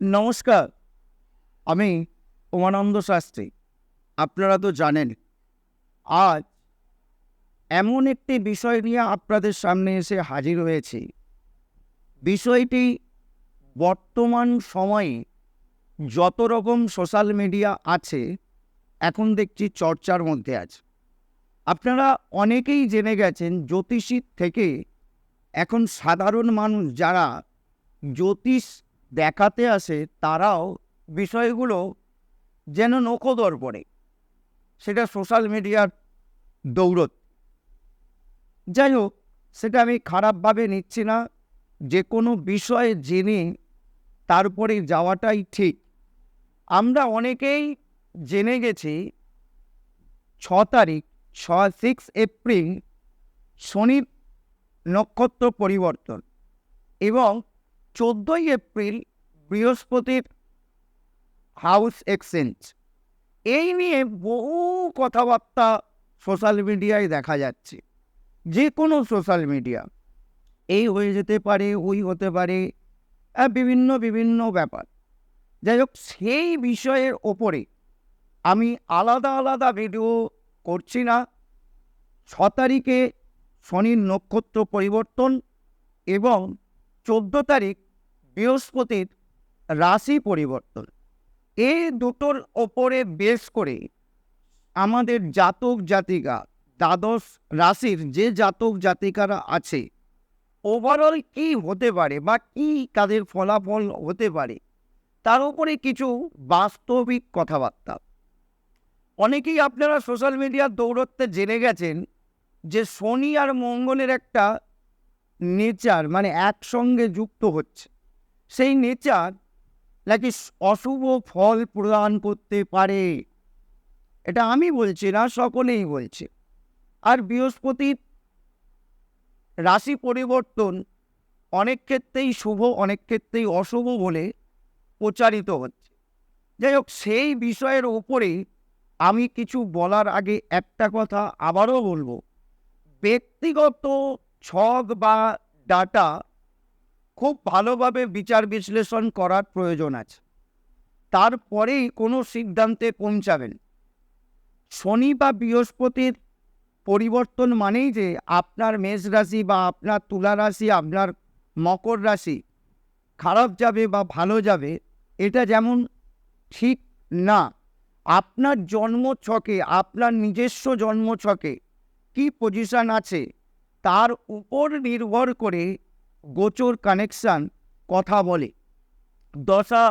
নমস্কার, আমি উমানন্দ শাস্ত্রী। আপনারা তো জানেন, আজ এমন একটি বিষয় নিয়ে আপনাদের সামনে এসে হাজির হয়েছি। বিষয়টি বর্তমান সময়ে যত রকম সোশ্যাল মিডিয়া আছে, এখন দেখছি চর্চার মধ্যে আছে। আপনারা অনেকেই জেনে গেছেন, জ্যোতিষীর থেকে এখন সাধারণ মানুষ যারা জ্যোতিষ দেখাতে আসে, তারাও বিষয়গুলো যেন নখদর্পণে সেটা সোশ্যাল মিডিয়ার দৌড়ত যাই হোক, সেটা আমি খারাপভাবে নিচ্ছি না। যে কোনো বিষয়ে জেনে তারপরে যাওয়াটাই ঠিক। আমরা অনেকেই জেনে গেছি, ছ তারিখ, ছ সিক্স এপ্রিল শনির নক্ষত্র পরিবর্তন এবং চোদ্দোই এপ্রিল বৃহস্পতির হাউস এক্সচেঞ্জ। এই নিয়ে বহু কথাবার্তা সোশ্যাল মিডিয়ায় দেখা যাচ্ছে। যে কোনো সোশ্যাল মিডিয়া। এই হয়ে যেতে পারে, ওই হতে পারে বিভিন্ন বিভিন্ন ব্যাপার। যাই হোক, সেই বিষয়ের ওপরে আমি আলাদা আলাদা ভিডিও করছি না। ছ তারিখে শনির নক্ষত্র পরিবর্তন এবং চোদ্দ তারিখ বৃহস্পতির রাশি পরিবর্তন। এই দুটোর ওপরে বেশ করে আমাদের জাতক জাতিকা, দ্বাদশ রাশির যে জাতক জাতিকারা আছে ওভারঅল কী হতে পারে বা কী তাদের ফলাফল হতে পারে, তার উপরে কিছু বাস্তবিক কথাবার্তা। অনেকেই আপনারা সোশ্যাল মিডিয়ার দৌড়ত্বে জেনে গেছেন যে শনি আর মঙ্গলের একটা নেচার মানে একসঙ্গে যুক্ত হচ্ছে। সেই নেচার নাকি অশুভ ফল প্রদান করতে পারে? এটা আমি বলছি না, সকলেই বলছে। আর বৃহস্পতির রাশি পরিবর্তন অনেক ক্ষেত্রেই শুভ, অনেক ক্ষেত্রেই অশুভ বলে প্রচারিত হচ্ছে। যাই হোক, সেই বিষয়ের ওপরে আমি কিছু বলার আগে একটা কথা আবারও বলব। ব্যক্তিগত ছক বা ডাটা খুব ভালোভাবে বিচার বিশ্লেষণ করার প্রয়োজন আছে। তারপরেই কোনো সিদ্ধান্তে পৌঁছাবেন। শনি বা বৃহস্পতির পরিবর্তন মানেই যে আপনার মেষ রাশি বা আপনার তুলা রাশি, আপনার মকর রাশি খারাপ যাবে বা ভালো যাবে, এটা যেমন ঠিক না, আপনার জন্ম ছকে, আপনার নিজস্ব জন্ম ছকে কী পজিশন আছে, তার উপর নির্ভর করে গোচর কানেকশান কথা বলে। দশা,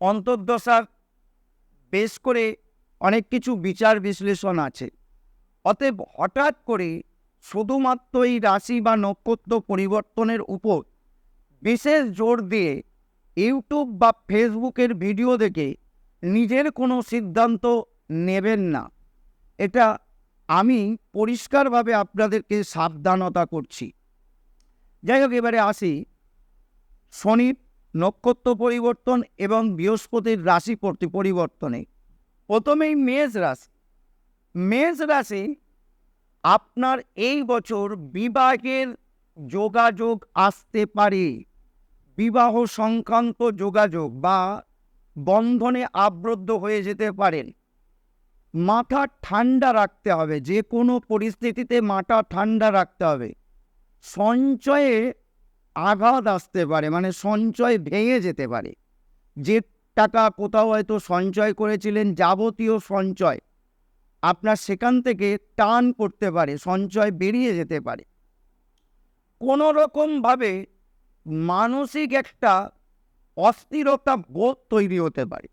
অন্তর্দশার বেশ করে অনেক কিছু বিচার বিশ্লেষণ আছে। অতএব হঠাৎ করে শুধুমাত্র এই রাশি বা নক্ষত্র পরিবর্তনের উপর বিশেষ জোর দিয়ে ইউটিউব বা ফেসবুকের ভিডিও দেখে নিজের কোনো সিদ্ধান্ত নেবেন না। এটা আমি পরিষ্কারভাবে আপনাদেরকে সাবধানতা করছি। যাই হোক, এবারে আসি। শনির নক্ষত্র পরিবর্তন এবং বৃহস্পতির রাশি প্রতি পরিবর্তনে। প্রথমেই মেষ রাশি। মেষ রাশি আপনার এই বছর বিবাহের যোগাযোগ আসতে পারে। বিবাহ সংক্রান্ত যোগাযোগ বা বন্ধনে আবদ্ধ হয়ে যেতে পারেন। মাথা ঠান্ডা রাখতে হবে যে কোনো পরিস্থিতিতে মাথা ঠান্ডা রাখতে হবে। সঞ্চয়ে আঘাত আসতে পারে মানে সঞ্চয় ভেঙে যেতে পারে। যে টাকা কোথাও হয়তো সঞ্চয় করেছিলেন, যাবতীয় সঞ্চয় আপনার সেখান থেকে টান করতে পারে, সঞ্চয় বেরিয়ে যেতে পারে। কোনো রকমভাবে মানসিক একটা অস্থিরতা বোধ তৈরি হতে পারে।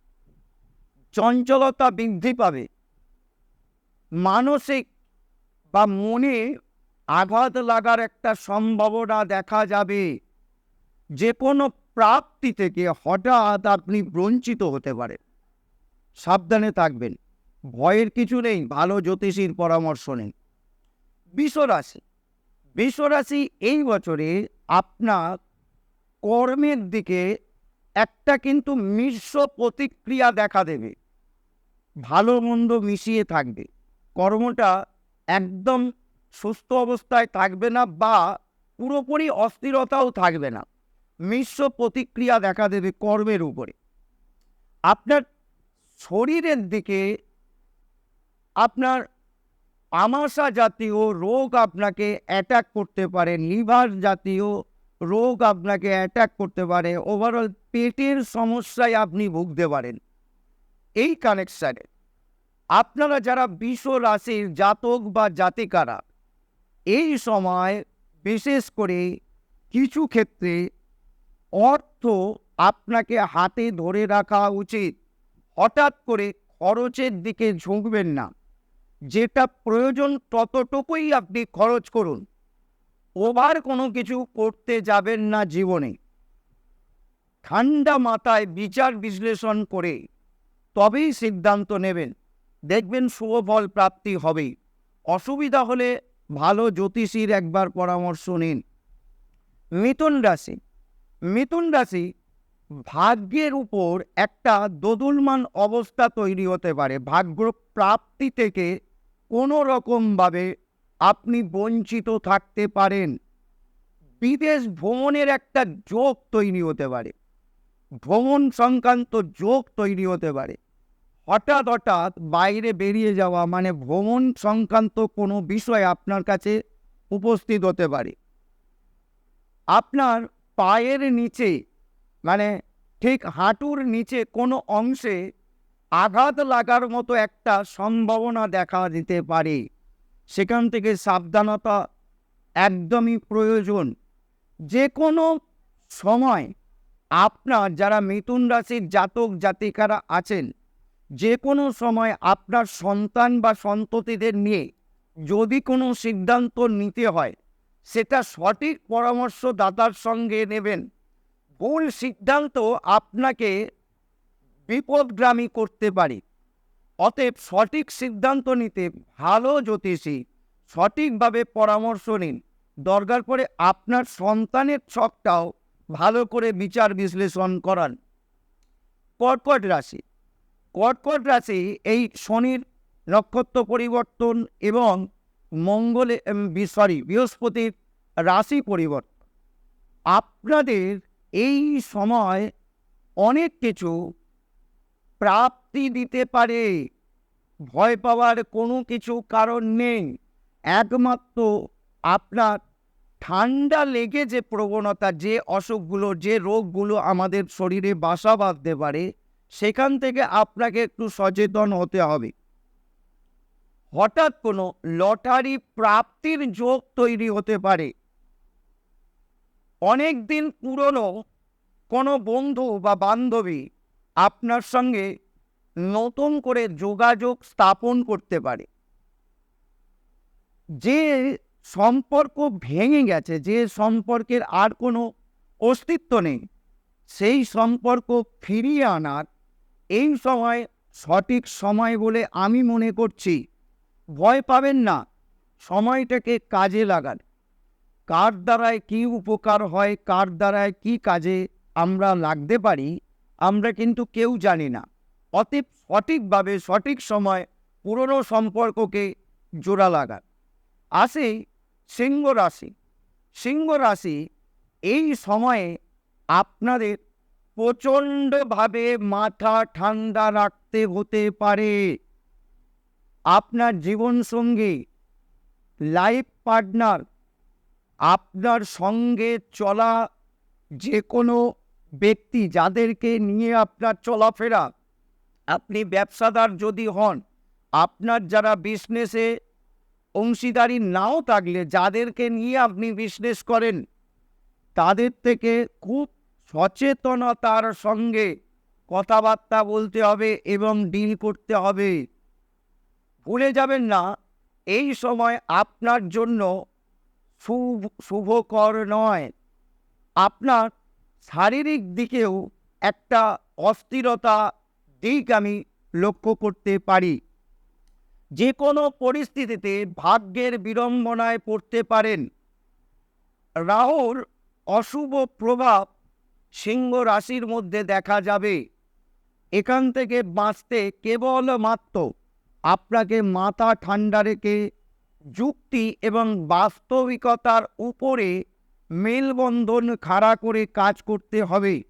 চঞ্চলতা বৃদ্ধি পাবে। মানসিক বা মনে আঘাত লাগার একটা সম্ভাবনা দেখা যাবে। যে কোনো প্রাপ্তি থেকে হঠাৎ আপনি বঞ্চিত হতে পারেন। সাবধানে থাকবেন। ভয়ের কিছু নেই, ভালো জ্যোতিষীর পরামর্শ নেই। বিশ্বরাশি। বিশ্বরাশি এই বছরে আপনার কর্মের দিকে একটা কিন্তু মিশ্র প্রতিক্রিয়া দেখা দেবে। ভালো মন্দ মিশিয়ে থাকবে। কর্মটা একদম সুস্থ অবস্থায় থাকবে না বা পুরোপুরি অস্থিরতাও থাকবে না। মিশ্র প্রতিক্রিয়া দেখা দেবে কর্মের উপরে। আপনার শরীরের দিকে আপনার আমাশা জাতীয় রোগ আপনাকে অ্যাটাক করতে পারে, লিভার জাতীয় রোগ আপনাকে অ্যাটাক করতে পারে ওভারঅল পেটের সমস্যায় আপনি ভুগতে পারেন। এই কানেকশানে আপনারা যারা বিশ্ব রাশির জাতক বা জাতিকারা এই সময় বিশেষ করে কিছু ক্ষেত্রে অর্থ আপনাকে হাতে ধরে রাখা উচিত। হঠাৎ করে খরচের দিকে ঝুঁকবেন না। যেটা প্রয়োজন ততটুকুই আপনি খরচ করুন। ওভার কোনো কিছু করতে যাবেন না জীবনে। ঠান্ডা মাথায় বিচার বিশ্লেষণ করে তবেই সিদ্ধান্ত নেবেন। দেখবেন শুভ ফল প্রাপ্তি হবে অসুবিধা হলে ভালো জ্যোতিষীর একবার পরামর্শ নিন। মিথুন রাশি। মিথুন রাশি ভাগ্যের উপর একটা দোদুলমান অবস্থা তৈরি হতে পারে। ভাগ্য প্রাপ্তি থেকে কোনো রকমভাবে আপনি বঞ্চিত থাকতে পারেন। বিদেশ ভ্রমণের একটা যোগ তৈরি হতে পারে। ভ্রমণ সংক্রান্ত যোগ তৈরি হতে পারে। হঠাৎ হঠাৎ বাইরে বেরিয়ে যাওয়া মানে ভ্রমণ সংক্রান্ত কোনো বিষয় আপনার কাছে উপস্থিত হতে পারে। আপনার পায়ের নিচে মানে ঠিক হাঁটুর নিচে কোনো অংশে আঘাত লাগার মতো একটা সম্ভাবনা দেখা দিতে পারে। সেখান থেকে সাবধানতা একদমই প্রয়োজন। যে কোনো সময় আপনার যারা মিথুন রাশির জাতক জাতিকারা আছেন যে কোনো সময় আপনার সন্তান বা সন্ততিদের নিয়ে যদি কোনো সিদ্ধান্ত নিতে হয়, সেটা সঠিক পরামর্শদাতার সঙ্গে নেবেন। ভুল সিদ্ধান্ত আপনাকে বিপদগ্রামী করতে পারে। অতএব সঠিক সিদ্ধান্ত নিতে ভালো জ্যোতিষী সঠিকভাবে পরামর্শ নিন। দরকার পড়ে আপনার সন্তানের ছকটাও ভালো করে বিচার বিশ্লেষণ করান। কর্কট রাশি কর্কট রাশি এই শনির নক্ষত্র পরিবর্তন এবং মঙ্গলে সরি বৃহস্পতির রাশি পরিবর্তন। আপনাদের এই সময় অনেক কিছু প্রাপ্তি দিতে পারে। ভয় পাওয়ার কোনো কিছু কারণ নেই। একমাত্র আপনার ঠান্ডা লেগে যে প্রবণতা, যে অসুখগুলো, যে রোগগুলো আমাদের শরীরে বাসা বাঁধতে পারে সেখান থেকে আপনাকে একটু সচেতন হতে হবে। হঠাৎ কোনো লটারি প্রাপ্তির যোগ তৈরি হতে পারে। অনেক দিন পুরনো কোনো বন্ধু বা বান্ধবী আপনার সঙ্গে নতুন করে যোগাযোগ স্থাপন করতে পারে। যে সম্পর্ক ভেঙে গেছে, যে সম্পর্কের আর কোনো অস্তিত্ব নেই, সেই সম্পর্ক ফিরিয়ে আনার এই সময় সঠিক সময় বলে আমি মনে করছি। ভয় পাবেন না, সময়টাকে কাজে লাগান। কার দ্বারায় কি উপকার হয়, কার দ্বারায় কি কাজে আমরা লাগতে পারি, আমরা কিন্তু কেউ জানি না। অতএব সঠিকভাবে সঠিক সময় পুরনো সম্পর্ককে জোড়া লাগান। আসে সিংহ রাশি। সিংহ রাশি এই সময়ে আপনাদের প্রচণ্ডভাবে মাথা ঠান্ডা রাখতে হতে পারে। আপনার জীবনসঙ্গী লাইফ পার্টনার, আপনার সঙ্গে চলা যে কোনো ব্যক্তি যাদেরকে নিয়ে আপনার চলাফেরা, আপনি ব্যবসাদার যদি হন, আপনার যারা বিজনেসে অংশীদারি নাও থাকলে, যাদেরকে নিয়ে আপনি বিজনেস করেন, তাদের থেকে খুব সচেতনতার সঙ্গে কথাবার্তা বলতে হবে এবং ডিল করতে হবে। ভুলে যাবেন না, এই সময় আপনার জন্য শুভ, শুভকর নয়। আপনার শারীরিক দিকেও একটা অস্থিরতা দিক আমি লক্ষ্য করতে পারি। যে কোনো পরিস্থিতিতে ভাগ্যের বিড়ম্বনায় পড়তে পারেন। রাহুর অশুভ প্রভাব সিংহ রাশির মধ্যে দেখা যাবে। এখান থেকে বাঁচতে কেবলমাত্র আপনাকে মাথা ঠান্ডা রেখে যুক্তি এবং বাস্তবিকতার উপরে মেলবন্ধন খাড়া করে কাজ করতে হবে।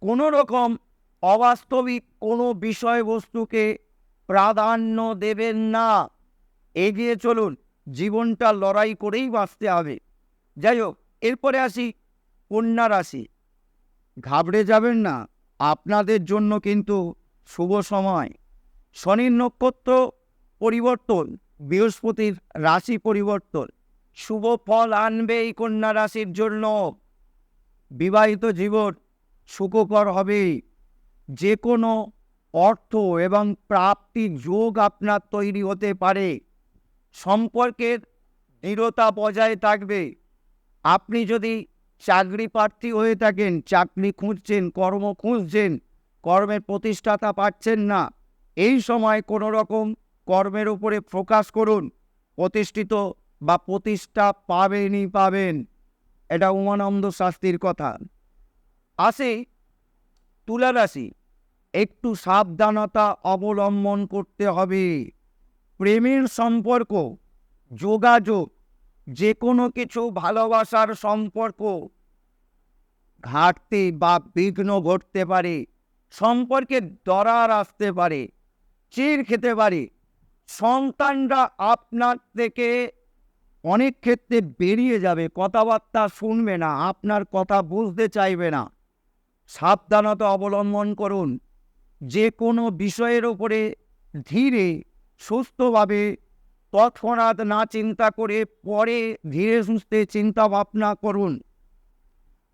কোনো রকম অবাস্তবিক কোনো বিষয়বস্তুকে প্রাধান্য দেবেন না। এগিয়ে চলুন, জীবনটা লড়াই করেই বাঁচতে হবে। যাই হোক, এরপরে আসি কন্যা রাশি। ঘাবড়ে যাবেন না। আপনাদের জন্য কিন্তু শুভ সময়। শনির নক্ষত্র পরিবর্তন, বৃহস্পতির রাশি পরিবর্তন। শুভ ফল আনবে এই কন্যা রাশির জন্য। বিবাহিত জীবন সুখকর হবে যে কোনো অর্থ এবং প্রাপ্তির যোগ আপনার তৈরি হতে পারে। সম্পর্কের দৃঢ়তা বজায় থাকবে। আপনি যদি চাকরি প্রার্থী হয়ে থাকেন, চাকরি খুঁজছেন, কর্ম খুঁজছেন, কর্মের প্রতিষ্ঠাতা পাচ্ছেন না। এই সময় কোনো রকম কর্মের উপরে ফোকাস করুন, প্রতিষ্ঠিত বা প্রতিষ্ঠা পাবেনই পাবেন। এটা উমানন্দ শাস্তির কথা। আসে তুলা রাশি একটু সাবধানতা অবলম্বন করতে হবে। প্রেমের সম্পর্ক, যোগাযোগ যে কোনো কিছু ভালোবাসার সম্পর্ক ঘাটতি বা বিঘ্ন ঘটতে পারে সম্পর্কে দরার আসতে পারে, চির খেতে পারে। সন্তানরা আপনার থেকে অনেক ক্ষেত্রে বেরিয়ে যাবে, কথাবার্তা শুনবে না, আপনার কথা বুঝতে চাইবে না। সাবধানতা অবলম্বন করুন। যে কোনো বিষয়ের ওপরে ধীরে, সুস্থভাবে তৎক্ষণাৎ না চিন্তা করে পরে ধীরে সুস্থে চিন্তা ভাবনা করুন।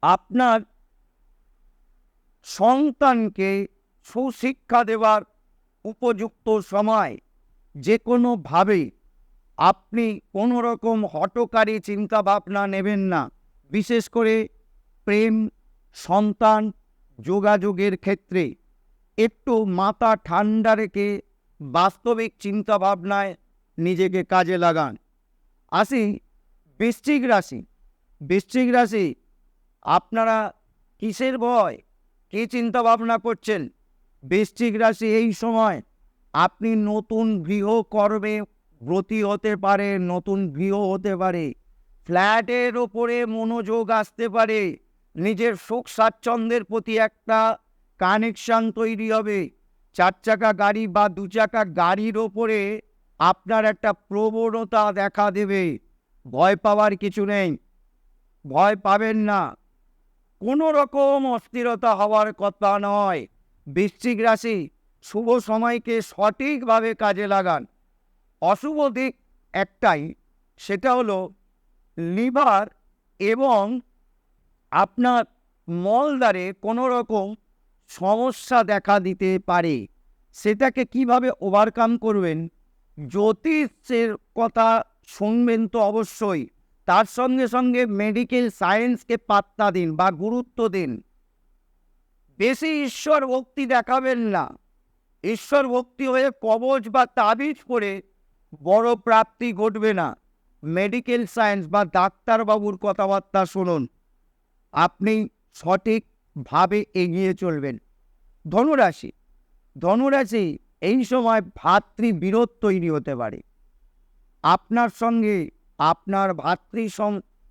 আপনার সন্তানকে সুশিক্ষা দেওয়ার উপযুক্ত সময় যে কোনোভাবে আপনি কোনো রকম হটকারী চিন্তা ভাবনা নেবেন না। বিশেষ করে প্রেম, সন্তান, যোগাযোগের ক্ষেত্রে। একটু মাথা ঠান্ডা রেখে বাস্তবিক চিন্তা ভাবনায় নিজেকে কাজে লাগান। আসি, বৃশ্চিক রাশি। বৃশ্চিক রাশি, আপনারা কিসের ভয়? কী চিন্তা ভাবনা করছেন? বৃশ্চিক রাশি এই সময় আপনি নতুন গৃহ কর্মে ব্রতী হতে পারে, নতুন গৃহ হতে পারে। ফ্ল্যাটের ওপরে মনোযোগ আসতে পারে। নিজের সুখ স্বাচ্ছন্দ্যের প্রতি একটা কানেকশান তৈরি হবে। চার চাকা গাড়ি বা দু চাকা গাড়ির ওপরে আপনার একটা প্রবণতা দেখা দেবে। ভয় পাওয়ার কিছু নেই। ভয় পাবেন না। কোনো রকম অস্থিরতা হওয়ার কথা নয়। বৃশ্চিক রাশি, শুভ সময়কে সঠিকভাবে কাজে লাগান। অশুভ দিক একটাই, সেটা হলো লিভার এবং আপনার মলদ্বারে কোনো রকম সমস্যা দেখা দিতে পারে। সেটাকে কীভাবে ওভারকাম করবেন? জ্যোতিষের কথা শুনবেন তো অবশ্যই। তার সঙ্গে সঙ্গে মেডিকেল সায়েন্সকে পাত্তা দিন বা গুরুত্ব দিন। বেশি ঈশ্বর ভক্তি দেখাবেন না। ঈশ্বর ভক্তি হয়ে কবচ বা তাবিজ করে বড় প্রাপ্তি ঘটবে না। মেডিকেল সায়েন্স বা ডাক্তারবাবুর কথাবার্তা শুনুন। আপনি সঠিকভাবে এগিয়ে চলবেন। ধনুরাশি। ধনুরাশি এই সময় ভাতৃবিরোধ তৈরি হতে পারে। আপনার সঙ্গে আপনার ভাতৃ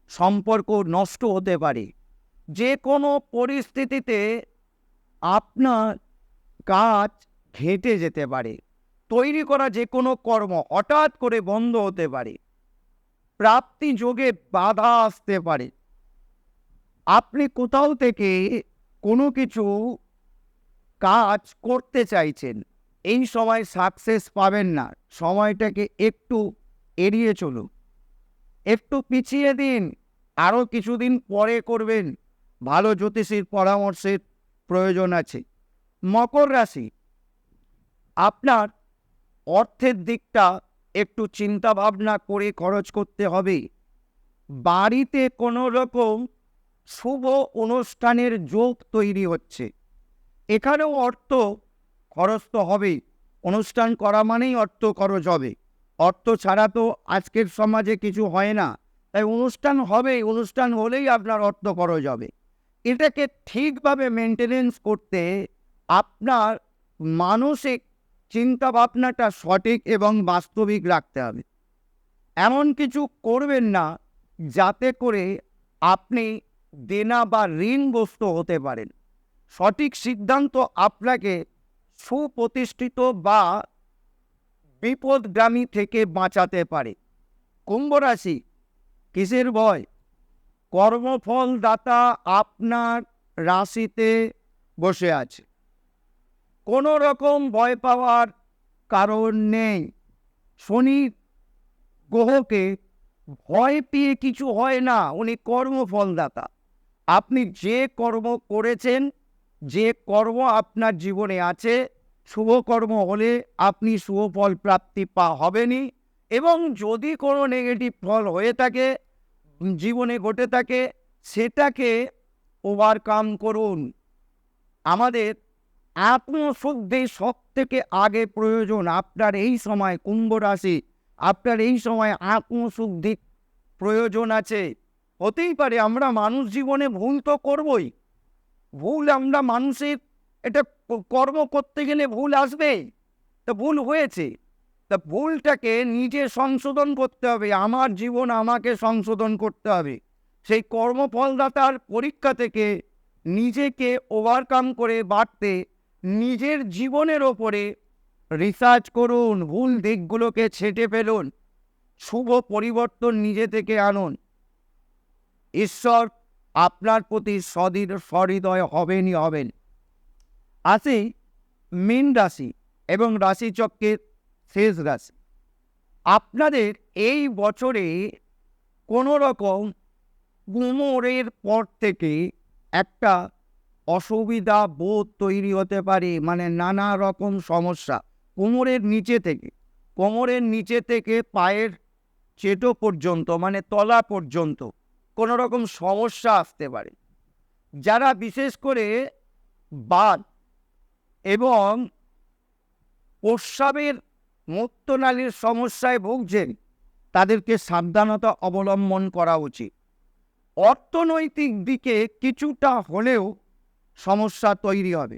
সম্পর্ক নষ্ট হতে পারে। যে কোনো পরিস্থিতিতে আপনার কাজ ঘেঁটে যেতে পারে। তৈরি করা যে কোনো কর্ম হঠাৎ করে বন্ধ হতে পারে। প্রাপ্তি যোগে বাধা আসতে পারে। আপনি কোথাও থেকে কোনো কিছু কাজ করতে চাইছেন। এই সময় সাকসেস পাবেন না। সময়টাকে একটু এড়িয়ে চলুন। একটু পিছিয়ে দিন আরও কিছুদিন পরে করবেন। ভালো জ্যোতিষীর পরামর্শের প্রয়োজন আছে। মকর রাশি, আপনার অর্থের দিকটা একটু চিন্তা ভাবনা করে খরচ করতে হবে। বাড়িতে কোনো রকম শুভ অনুষ্ঠানের যোগ তৈরি হচ্ছে। এখানেও অর্থ খরচ তো হবেই। অনুষ্ঠান করা মানেই অর্থ খরচ হবে। অর্থ ছাড়া তো আজকের সমাজে কিছু হয় না। তাই অনুষ্ঠান হবে, অনুষ্ঠান হলেই আপনার অর্থ খরচ হবে। এটাকে ঠিকভাবে মেনটেনেন্স করতে আপনার মানসিক চিন্তা ভাবনাটা সঠিক এবং বাস্তবিক রাখতে হবে। এমন কিছু করবেন না যাতে করে আপনি দেনা বা ঋণগ্রস্ত হতে পারেন। সঠিক সিদ্ধান্ত আপনাকে সুপ্রতিষ্ঠিত বা বিপদগামী থেকে বাঁচাতে পারে। কুম্ভ রাশি, কিসের ভয়? কর্মফল দাতা আপনার রাশিতে বসে আছে। কোনো রকম ভয় পাওয়ার কারণ নেই। শনি গ্রহকে ভয় পেয়ে কিছু হয় না, উনি কর্মফলদাতা। আপনি যে কর্ম করেছেন যে কর্ম আপনার জীবনে আছে, শুভ কর্ম হলে আপনি শুভ ফল প্রাপ্তি পা হবেনই এবং যদি কোনো নেগেটিভ ফল হয়ে থাকে, জীবনে ঘটে থাকে, সেটাকে ওভারকাম করুন। আমাদের আত্মশুদ্ধি সব থেকে আগে প্রয়োজন আপনার এই সময় কুম্ভ রাশি। আপনার এই সময় আত্মশুদ্ধি প্রয়োজন আছে। হতেই পারে আমরা মানুষ জীবনে ভুল তো করবই। ভুল আমরা মানুষের এটা কর্ম করতে গেলে ভুল আসবে। তা ভুল হয়েছে। তা ভুলটাকে নিজে সংশোধন করতে হবে। আমার জীবন আমাকে সংশোধন করতে হবে। সেই কর্মফলদাতার পরীক্ষা থেকে নিজেকে ওভারকাম করে বাড়তে নিজের জীবনের ওপরে রিসার্চ করুন, ভুল দিকগুলোকে ছেটে ফেলুন, শুভ পরিবর্তন নিজে থেকে আনুন। ঈশ্বর আপনার প্রতি সদির সহৃদয় হবেনই হবেন। আসি মীন রাশি এবং রাশিচক্রের শেষ রাশি। আপনাদের এই বছরে কোনো রকম কোমরের পর থেকে একটা অসুবিধা বোধ তৈরি হতে পারে মানে নানা রকম সমস্যা। কোমরের নিচে থেকে, কোমরের নিচে থেকে পায়ের চেটো পর্যন্ত মানে তলা পর্যন্ত কোনো রকম সমস্যা আসতে পারে। যারা বিশেষ করে বাদ এবং প্রস্রাবের মূত্রনালীর সমস্যায় ভুগছেন, তাদেরকে সাবধানতা অবলম্বন করা উচিত। অর্থনৈতিক দিকে কিছুটা হলেও সমস্যা তৈরি হবে।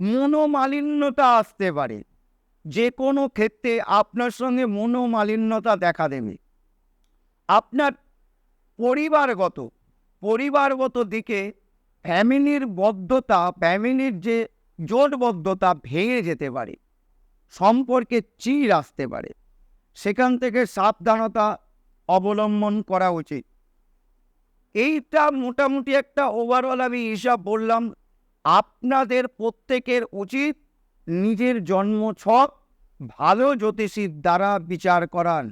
মনোমালিন্যতা আসতে পারে। যে কোনো ক্ষেত্রে আপনার সঙ্গে মনোমালিন্যতা দেখা দেবে। আপনার পরিবারগত পরিবারগত দিকে ফ্যামিলির বদ্ধতা, ফ্যামিলির যে জোটবদ্ধতা ভেঙে যেতে পারে, সম্পর্কে চির আসতে পারে, সেখান থেকে সাবধানতা অবলম্বন করা উচিত। এইটা মোটামুটি একটা ওভারঅল আমি হিসাব বললাম, আপনাদের প্রত্যেকের উচিত নিজের জন্ম ছক ভালো জ্যোতিষীর দ্বারা বিচার করান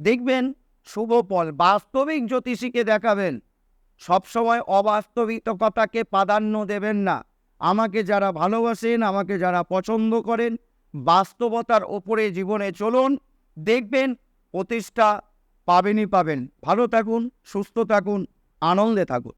দেখবেন শুভ ফল, বাস্তবিক জ্যোতিষীকে দেখাবেন। সবসময় অবাস্তবিকতাকে প্রাধান্য দেবেন না। আমাকে যারা ভালোবাসেন, আমাকে যারা পছন্দ করেন, বাস্তবতার ওপরে জীবনে চলুন, দেখবেন প্রতিষ্ঠা পাবেনই পাবেন। ভালো থাকুন, সুস্থ থাকুন, আনন্দে থাকুন।